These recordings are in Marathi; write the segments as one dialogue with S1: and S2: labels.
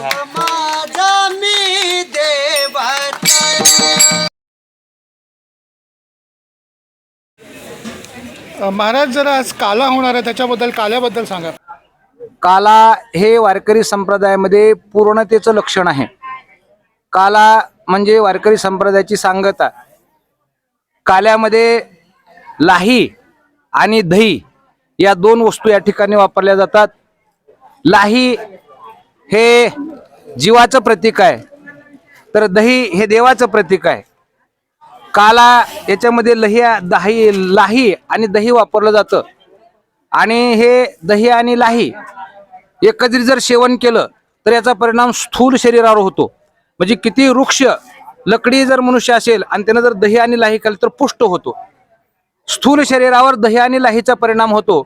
S1: देव माझा मी देवाचा
S2: अ, महाराज जरा आज काला होणार आहे त्याच्याबद्दल काल्याबद्दल सांगा.
S3: काला हे वारकरी संप्रदायामध्ये पूर्णतेचं लक्षण आहे. काला म्हणजे वारकरी संप्रदायाची सांगता. काल्यामध्ये लाही आणि दही या दोन वस्तू या ठिकाणी वापरल्या जातात. लाही हे जीवाचं प्रतीक आहे. तर दही हे देवाचं प्रतीक आहे. काला याच्यामध्ये लही दही लाही आणि दही वापरलं जातं. आणि हे दही आणि लाही एकत्रित जर सेवन केलं तर याचा परिणाम स्थूल शरीरावर होतो. म्हणजे किती वृक्ष लकडी जर मनुष्य असेल आणि त्यानं जर दही आणि लाही केलं तर पुष्ट होतो. स्थूल शरीरावर दही आणि लाहीचा परिणाम होतो.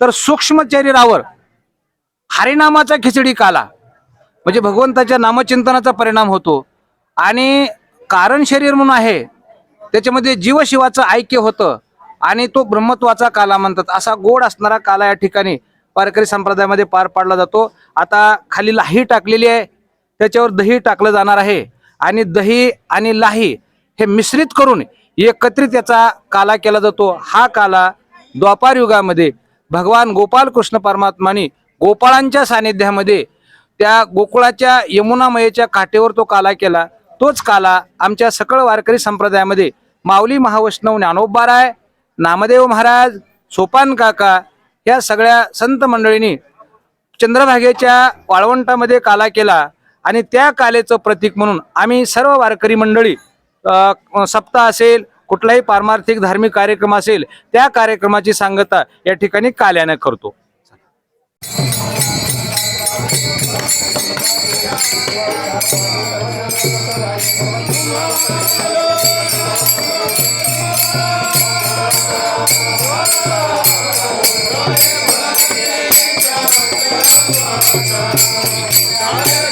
S3: तर सूक्ष्म शरीरावर हरिनामाचा खिचडी काला म्हणजे भगवंताच्या नामचिंतनाचा परिणाम होतो. आणि कारण शरीर म्हणून आहे त्याच्यामध्ये जीवशिवाचं ऐक्य होतं आणि तो ब्रह्मत्वाचा काला म्हणतात. असा गोड असणारा काला या ठिकाणी पारकरी संप्रदायामध्ये पार पाडला जातो. आता खाली लाही टाकलेली आहे त्याच्यावर दही टाकलं जाणार आहे आणि दही आणि लाही हे मिश्रित करून एकत्रित याचा काला केला जातो. हा काला द्वापार युगामध्ये भगवान गोपाल कृष्ण परमात्माने गोपाळांच्या सानिध्यामध्ये त्या गोकुळाच्या यमुनामयेच्या काठेवर तो काला केला. तोच काला आमच्या सकळ वारकरी संप्रदायामध्ये माऊली महावैष्णव ज्ञानोबाराय नामदेव महाराज सोपान काका या सगळ्या संत मंडळींनी चंद्रभागेच्या वाळवंटामध्ये काला केला आणि त्या कालेचं प्रतीक म्हणून आम्ही सर्व वारकरी मंडळी सप्ताह असेल कुठलाही पारमार्थिक धार्मिक कार्यक्रम असेल त्या कार्यक्रमाची सांगता या ठिकाणी काल्यानं करतो. Hallelujah.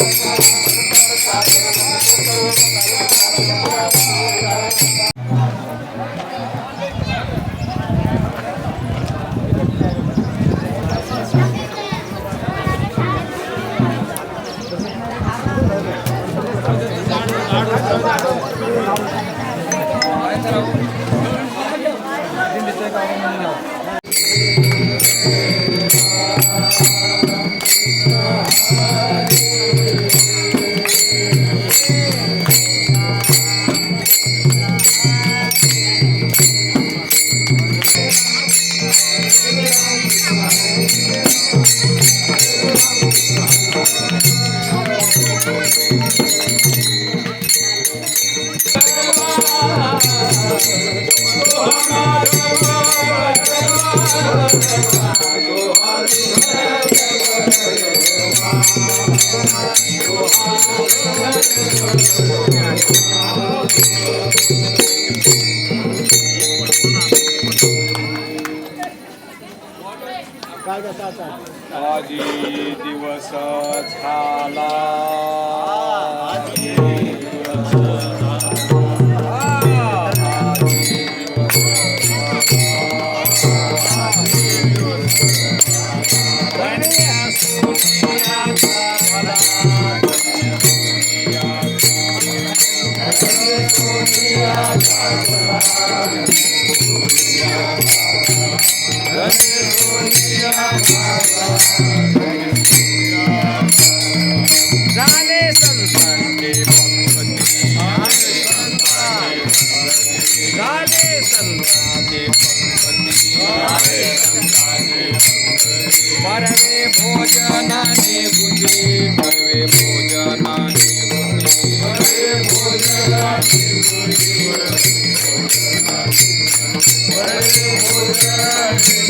S3: Gracias.
S4: आजी दिवस झाला झाले संतांचे पंगती झाले संतांचे पंगती परवे भोजनाने परवे भोजनाने परवे भोजनाने परवे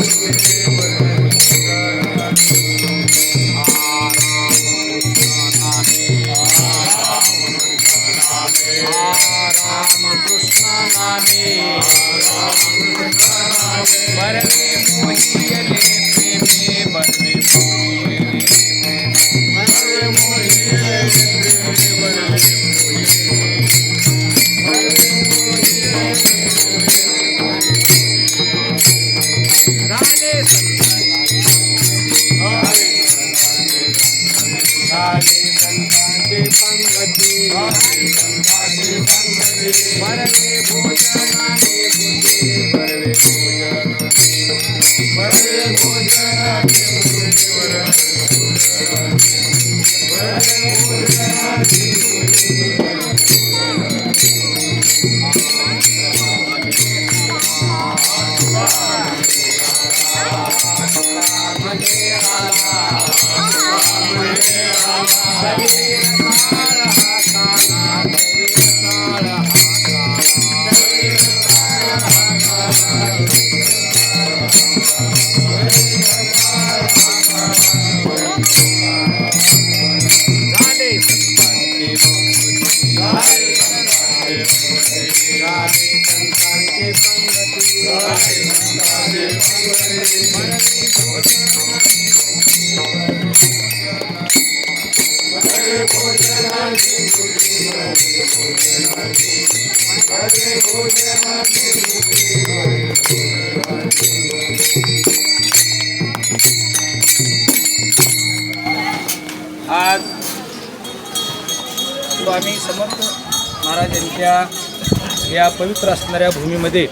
S3: महाराजांच्या या पवित्र असणाऱ्या भूमीमध्ये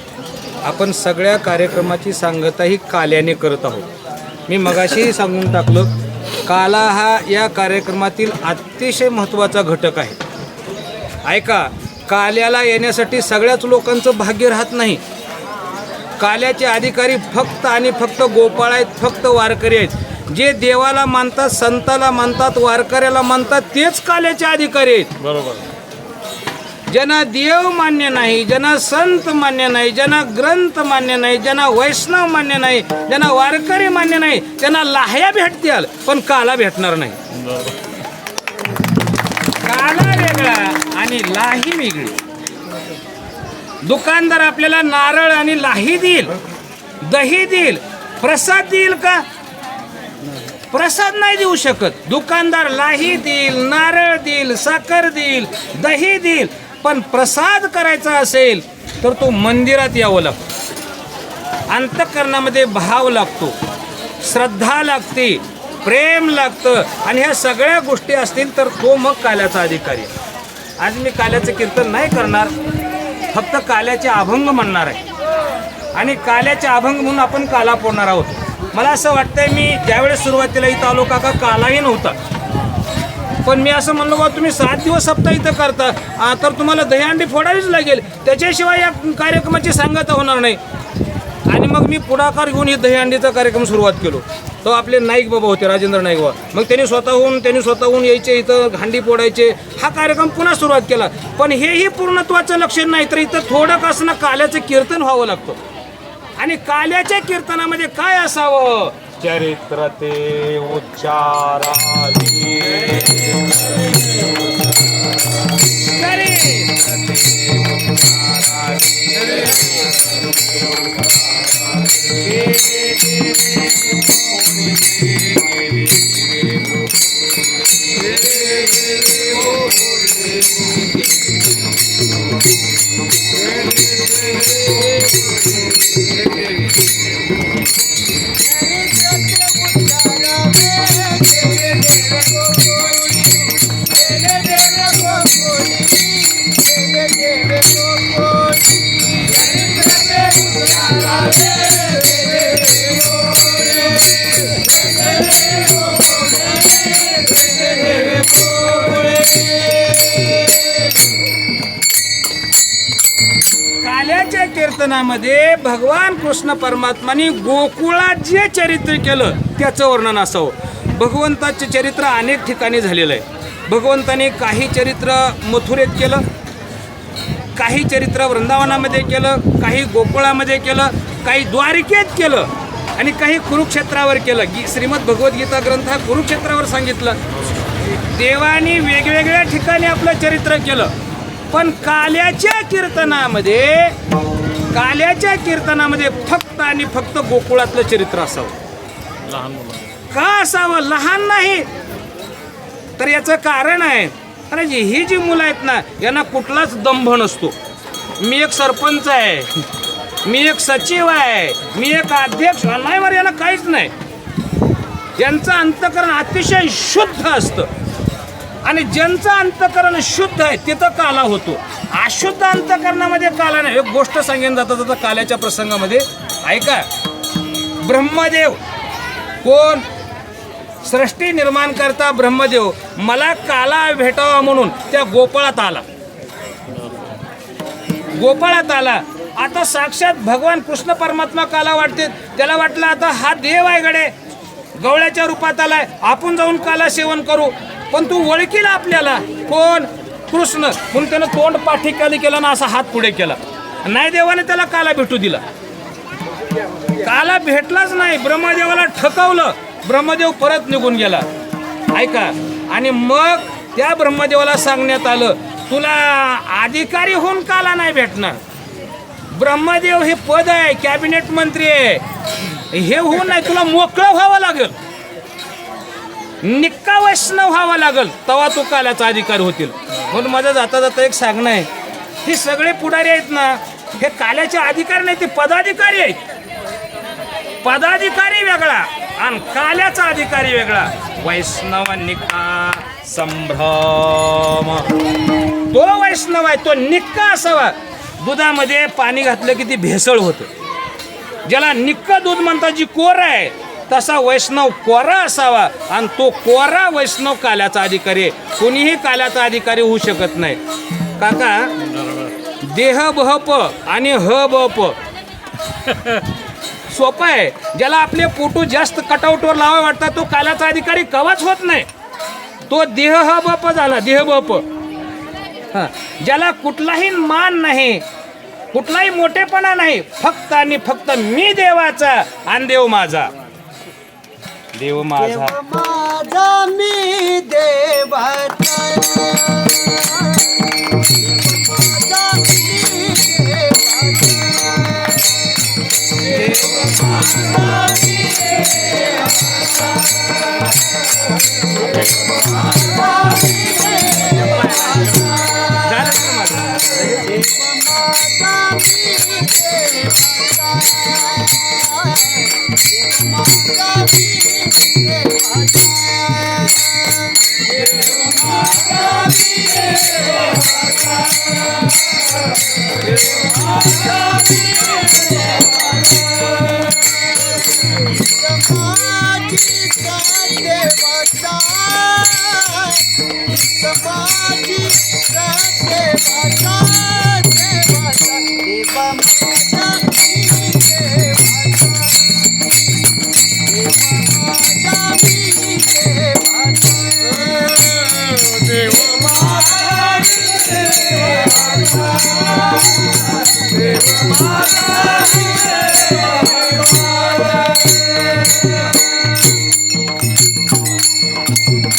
S3: आपण सगळ्या कार्यक्रमाची सांगता ही काल्याने करत आहोत. मी मगाशीही सांगून टाकलं काला हा या कार्यक्रमातील अतिशय महत्त्वाचा घटक आहे. ऐका काल्याला येण्यासाठी सगळ्याच लोकांचं भाग्य राहत नाही. काल्याचे अधिकारी फक्त आणि फक्त गोपाळ आहेत फक्त वारकरी आहेत. जे देवाला मानतात संताला मानतात वारकऱ्याला मानतात तेच काल्याचे अधिकारी आहेत.
S5: बरोबर.
S3: ज्यांना देव मान्य नाही ज्यांना संत मान्य नाही ज्यांना ग्रंथ मान्य नाही ज्यांना वैष्णव मान्य नाही ज्यांना वारकरी मान्य नाही त्यांना लाह्या भेटतील पण काला भेटणार नाही. काला वेगळा आणि लाही वेगळी. दुकानदार आपल्याला नारळ आणि लाही देईल दही देईल प्रसाद देईल का? प्रसाद नाही देऊ शकत. दुकानदार लाही देईल नारळ देईल साखर देईल दही देईल पण प्रसाद करायचा असेल तर तो मंदिरात यावं लागतो. अंतकरणामध्ये भाव लागतो श्रद्धा लागते प्रेम लागतं आणि ह्या सगळ्या गोष्टी असतील तर तो मग काल्याचा अधिकारी आज मी काल्याचं कीर्तन नाही करणार फक्त काल्याचे अभंग म्हणणार आहे. आणि काल्याचे अभंग म्हणून आपण काला पोडणार आहोत. मला असं वाटतंय मी ज्यावेळेस सुरुवातीला इथं आलो काका कालाही नव्हता. पण मी असं म्हणलो बा तुम्ही सात दिवस सप्ताह इथं करता. तर तुम्हाला दहीहंडी फोडावीच लागेल. त्याच्याशिवाय या कार्यक्रमाची सांगता होणार नाही. आणि मग मी पुढाकार घेऊन ही दहीहंडीचा कार्यक्रम सुरुवात केलो. तो आपले नाईक बाबा होते राजेंद्र नाईक बाबा. मग त्यांनी स्वतःहून त्यांनी स्वतःहून यायचे इथं हांडी फोडायचे. हा कार्यक्रम पुन्हा सुरुवात केला. पण हेही पूर्णत्वाचं लक्षण नाही तर इथं थोडं कसं असणं काल्याचं कीर्तन व्हावं लागतं. आणि काल्याच्या कीर्तनामध्ये काय असावं? चरित्र ते उच्चाराधी काल्याच्या कीर्तनामध्ये भगवान कृष्ण परमात्माने गोकुळात जे चरित्र केलं त्याचं वर्णन असावं. भगवंताचे चरित्र अनेक ठिकाणी झालेलं आहे. भगवंताने काही चरित्र मथुरेत केलं काही चरित्र वृंदावनामध्ये केलं काही गोकुळामध्ये केलं काही द्वारिकेत केलं आणि काही कुरुक्षेत्रावर केलं. गी श्रीमद भगवद्गीता ग्रंथ हा कुरुक्षेत्रावर सांगितलं. देवाने वेगवेगळ्या ठिकाणी आपलं चरित्र केलं. पण काल्याच्या कीर्तनामध्ये काल्याच्या कीर्तनामध्ये फक्त आणि फक्त गोकुळातलं चरित्र असावं. का असावं? लहान नाही. तर याचं कारण आहे अरे जी- ही जी मुलं आहेत ना यांना कुठलाच दंभ नसतो. मी एक सरपंच आहे. मी एक सचिव आहे. मी एक अध्यक्ष. नाही बरं यांना काहीच नाही. यांचं अंतकरण अतिशय शुद्ध असतं. आणि ज्यांचं अंतकरण शुद्ध आहे तिथं काला होतो. अशुद्ध अंतकरणामध्ये काला नाही. एक गोष्ट सांगेन जातं जाता काल्याच्या प्रसंगामध्ये. ऐका. ब्रह्मदेव. कोण? सृष्टी निर्माण करता ब्रह्मदेव. मला काला भेटावा म्हणून त्या गोपाळात आला. गोपाळात आला. आता साक्षात भगवान कृष्ण परमात्मा काला वाटते. त्याला वाटलं आता हा देव आहे गडे. गवळ्याच्या रूपात आलाय. आपण जाऊन काला सेवन करू. पण तू ओळखीला आपल्याला. कोण? कृष्ण. म्हणून त्यानं तोंड पाठीखाली केलं ना असा हात पुढे केला. नाही देवाने त्याला काला भेटू दिला. काला भेटलाच नाही. ब्रह्मदेवाला ठकवलं. ब्रह्मदेव परत निघून गेला. ऐका. आणि मग त्या ब्रह्मदेवाला सांगण्यात आलं तुला अधिकारी होऊन काला नाही भेटणार. ब्रह्मदेव हे पद आहे कॅबिनेट मंत्री आहे. हे होऊन नाही तुला मोकळं व्हावं लागेल. निक्का वैष्णव व्हावा लागल तवा तू काल्याचा अधिकार होतील. म्हणून माझं जाता जाता एक सांगणं आहे हे सगळे पुढारी आहेत ना हे काल्याचे अधिकार नाही ते पदाधिकारी आहेत. पदाधिकारी वेगळा आणि काल्याचा अधिकारी वेगळा. वैष्णव निका संभ्रम. तो वैष्णव आहे तो निक्का असावा. दुधामध्ये पाणी घातलं की ती भेसळ होतं. ज्याला निक्क दूध म्हणतात जी कोर आहे तसा वैष्णव कोरा असावा आणि तो कोरा वैष्णव काल्याचा अधिकारी आहे. कोणीही काल्याचा अधिकारी होऊ शकत नाही. काका देह बहप आणि ह बप सोपं आहे. ज्याला आपले फोटो जास्त कटआउटवर लावा वाटतात तो काल्याचा अधिकारी कवाच होत नाही. तो देह ह बप झाला देह बप हा. ज्याला कुठलाही मान नाही कुठलाही मोठेपणा नाही फक्त आणि फक्त मी देवाचा आणि देव माझा. देव माझा
S1: माझा मी देवाचा Thank you. देवा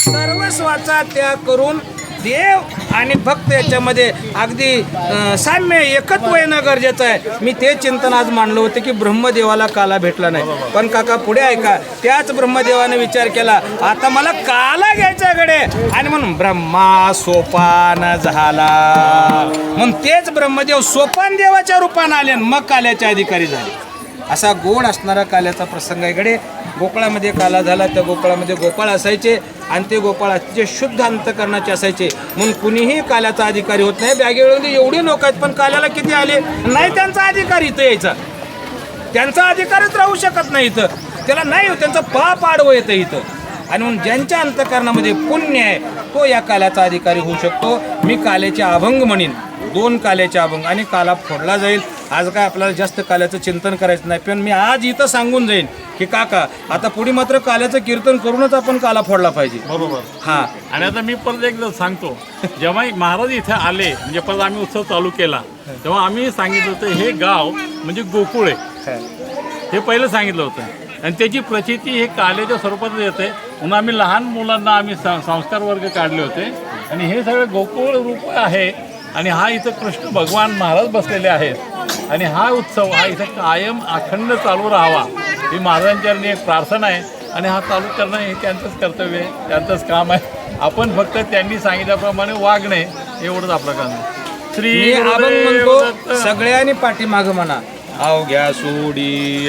S3: सर्वस्वाचा त्याग करून देव आणि फक्त याच्यामध्ये अगदी साम्य एकत्व येणं गरजेचं आहे. मी ते चिंतन आज मांडलं होतं की ब्रह्मदेवाला काला भेटला नाही. पण काका पुढे ऐका. त्याच ब्रह्मदेवाने विचार केला आता मला काला घ्यायचा गडे. आणि म्हणून ब्रह्मा सोपान झाला. म्हणून तेच ब्रह्मदेव सोपान देवाच्या रूपाने आले मग काल्याचे अधिकारी झाले. असा गोड असणारा काल्याचा प्रसंग आहे. इकडे गोकुळामध्ये काला झाला त्या गोकुळामध्ये गोपाळ असायचे आणि ते गोपाळ अतिशय शुद्ध अंतकरणाचे असायचे. म्हणून कुणीही काल्याचा अधिकारी होत नाही. बॅगेमध्ये म्हणजे एवढे लोक आहेत पण काल्याला किती आले? नाही त्यांचा अधिकार इथं यायचा. त्यांचा अधिकारच राहू शकत नाही इथं. त्याला नाही हो, त्यांचं पाप आडवं येतं इथं. आणि म्हणून ज्यांच्या अंतकरणामध्ये पुण्य आहे तो या काल्याचा अधिकारी होऊ शकतो. मी काल्याचे अभंग म्हणेन. दोन काल्याचे अभंग आणि काला फोडला जाईल. आज काय आपल्याला जास्त काल्याचं चिंतन करायचं नाही. पण मी आज इथं सांगून जाईन की काका आता पुढे मात्र काल्याचं कीर्तन करूनच आपण काला फोडला पाहिजे.
S5: बरोबर.
S3: हा.
S5: आणि आता मी परत एकदा सांगतो. जेव्हा महाराज इथे आले म्हणजे परत आम्ही उत्सव चालू केला तेव्हा आम्ही सांगितलं होतं हे गाव म्हणजे गोकुळ आहे. हे. पहिलं सांगितलं होतं. आणि त्याची प्रचिती हे कालेच्या स्वरूपात येते. म्हणून आम्ही लहान मुलांना आम्ही स- संस्कार वर्ग काढले होते. आणि हे सगळं गोकुळ रूप आहे. आणि हा इथं कृष्ण भगवान महाराज बसलेले आहेत. आणि हा उत्सव हा इथं कायम अखंड चालू राहावा. ही महाराजांच्या एक प्रार्थना आहे. आणि हा चालू करणं हे त्यांचंच कर्तव्य आहे त्यांचंच काम आहे. आपण फक्त त्यांनी सांगितल्याप्रमाणे वागणे एवढंच आपलं काम आहे. श्री
S3: म्हणतो. सगळ्यांनी पाठीमाग म्हणा. अवघ्या सोडी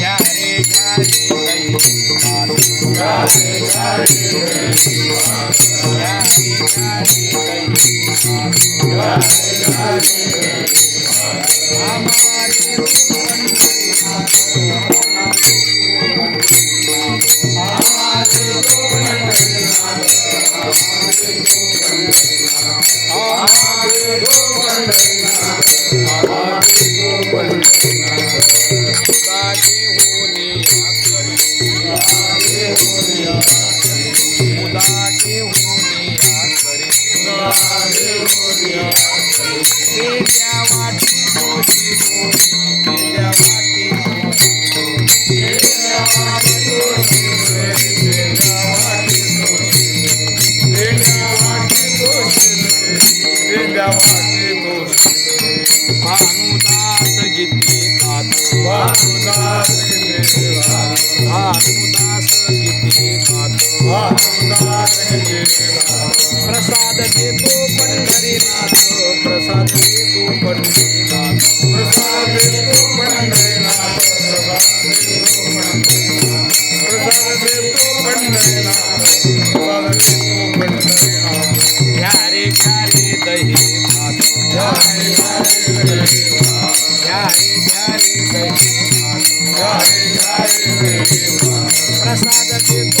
S3: আমার भानुदास गीते गातो भानुदास गीते गातो 那个。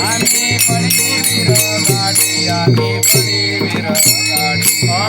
S3: आम्ही बळी वीर लाडी आम्ही बळी
S1: I'm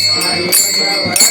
S1: अल्या मोठा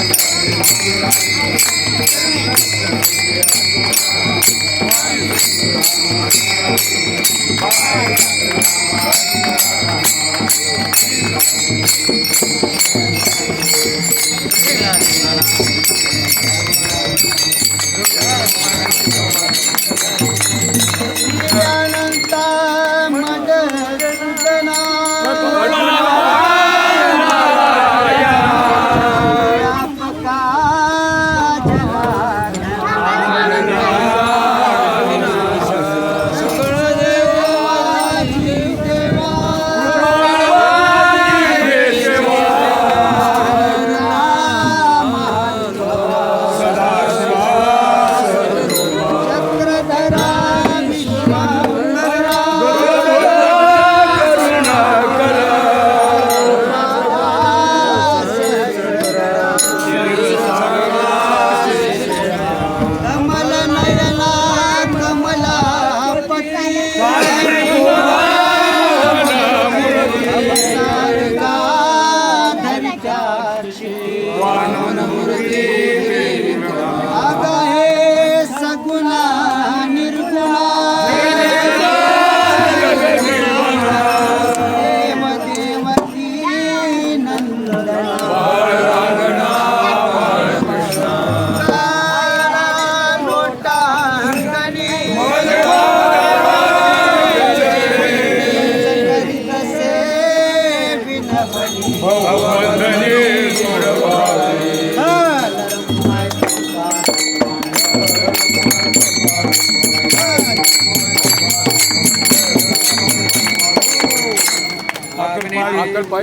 S1: Bye.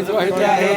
S1: पंढरनाथ